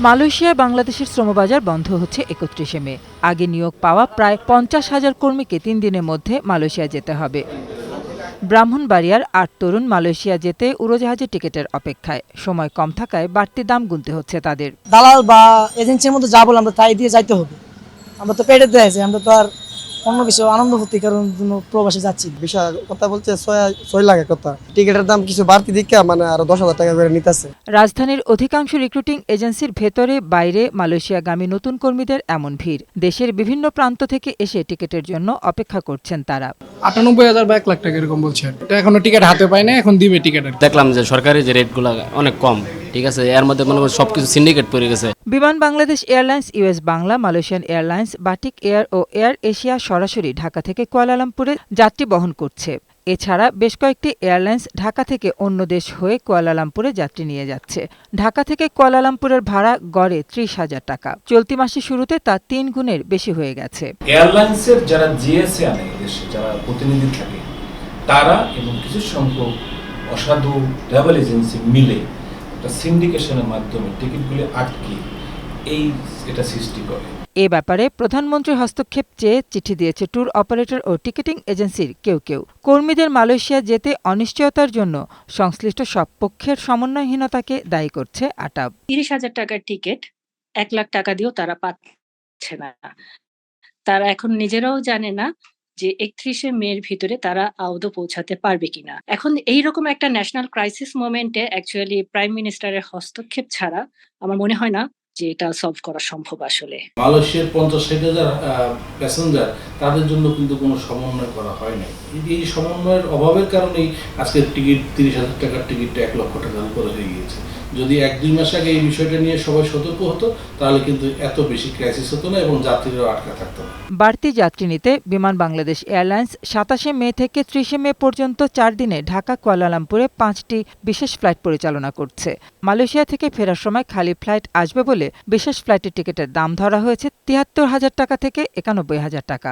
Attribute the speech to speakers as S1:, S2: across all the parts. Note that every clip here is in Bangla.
S1: মালয়েশিয়ায় বাংলাদেশের শ্রমবাজার বন্ধ হচ্ছে একত্রিশে মে। আগে নিয়োগ পাওয়া প্রায় পঞ্চাশ হাজার কর্মীকে তিন দিনের মধ্যে মালয়েশিয়া যেতে হবে। ব্রাহ্মণবাড়িয়ার আট তরুণ মালয়েশিয়া যেতে উড়োজাহাজের টিকিটের অপেক্ষায়। সময় কম থাকায় বাড়তি দাম গুনতে হচ্ছে তাদের।
S2: দালাল বা এজেন্সির মধ্যে যা বলে আমরা তাই দিয়ে যাইতে হবে। আমরা তো পেটে দেয় আমরা তো আর অন্য কিছু আনন্দ ফুর্তি কারণ জন্য প্রবাসে যাচ্ছি।
S3: বিষয় কথা বলছে ছয় ছয় লাখের কথা। টিকিটের দাম কিছু বাড়তি দিকে মানে আরও দশ হাজার টাকা করে নিতেছে।
S1: রাজধানীর অধিকাংশ রিক্রুটিং এজেন্সির ভেতরে বাইরে মালয়েশিয়াগামী নতুন কর্মীদের এমন ভিড়। দেশের বিভিন্ন প্রান্ত থেকে এসে টিকিটের জন্য অপেক্ষা করছেন তারা।
S4: আটানব্বই হাজার বা এক লাখ টাকা এরকম বলছে। এটা এখনও টিকিট হাতে পায় না এখন দিবে টিকিট
S5: দেখলাম যে সরকারি যে রেটগুলো অনেক কম। ঠিক আছে? এর মধ্যে মনে করেন সব কিছু সিন্ডিকেট পড়ে গেছে।
S1: Biman Bangladesh Airlines US Bangla Malaysian Airlines Batik Air ও এয়ার এশিয়া সরাসরি ঢাকা থেকে কুয়ালালামপুরে যাত্রী বহন করছে। এছাড়া বেশ কয়েকটি এয়ারলাইন্স ঢাকা থেকে অন্য দেশ হয়ে কুয়ালালামপুরে যাত্রী নিয়ে যাচ্ছে। ঢাকা থেকে কুয়ালালামপুরের ভাড়া গড়ে ত্রিশ হাজার টাকা। চলতি মাসের শুরুতে তা তিন গুণের বেশি হয়ে গেছে।
S6: এয়ারলাইন্সের যারা জিএসএ আনে দেশে যারা প্রতিনিধি থাকে তারা এবং কিছু সংখ্যক অসাধু ট্রাভেল এজেন্সি মিলে একটা সিন্ডিকেশনের মাধ্যমে টিকিটগুলি আটকে এই এটা সৃষ্টি করে।
S1: এ ব্যাপারে প্রধানমন্ত্রীর হস্তক্ষেপ চেয়ে চিঠি দিয়েছে ট্যুর অপারেটর ও টিকিটিং এজেন্সির কেউ কেউ। কর্মীদের মালয়েশিয়া যেতে অনিশ্চয়তার জন্য সংশ্লিষ্ট সব পক্ষের সমন্বয়হীনতাকে দায়ী করছে আটাব
S7: তিরিশ হাজার টাকার টিকিট এক লাখ টাকা দিয়েও তারা পাচ্ছে না। তারা এখন নিজেরাও জানে না যে একত্রিশে মের ভিতরে তারা আদৌ পৌঁছাতে পারবে কিনা। এখন এইরকম একটা ন্যাশনাল ক্রাইসিস মোমেন্টে অ্যাকচুয়ালি প্রাইম মিনিস্টারের হস্তক্ষেপ ছাড়া আমার মনে হয় না যে এটা সলভ করা সম্ভব আসলে।
S6: মালয়েশিয়ার পঞ্চাশ ষাট হাজার প্যাসেঞ্জার তাদের জন্য কিন্তু কোনো সমন্বয় করা হয় নাই। এই- এই সমন্বয়ের অভাবের কারণেই আজকের টিকিট, তিরিশ হাজার টাকার টিকিটটা এক লক্ষ টাকার উপরে হয়ে গিয়েছে। যদি এক, দুই মাস আগে এই বিষয়টা নিয়ে সবাই সতর্ক হতো, তাহলে কিন্তু এত বেশি ক্রাইসিস হতো না এবং যাত্রীরাও আটকা থাকতো না।
S1: বাড়তি যাত্রী নিতে বিমান বাংলাদেশ এয়ারলাইন্স সাতাশে মে থেকে ত্রিশে মে পর্যন্ত চার দিনে ঢাকা, কুয়ালালামপুরে পাঁচটি বিশেষ ফ্লাইট পরিচালনা করছে। মালয়েশিয়া থেকে ফেরার সময় খালি ফ্লাইট আসবে বলে বিশেষ ফ্লাইটের টিকিটের দাম ধরা হয়েছে তিয়াত্তর হাজার টাকা থেকে একানব্বই হাজার টাকা।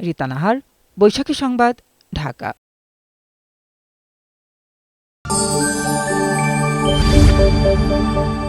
S1: রীতা নাহার, বৈশাখী সংবাদ, ঢাকা। Música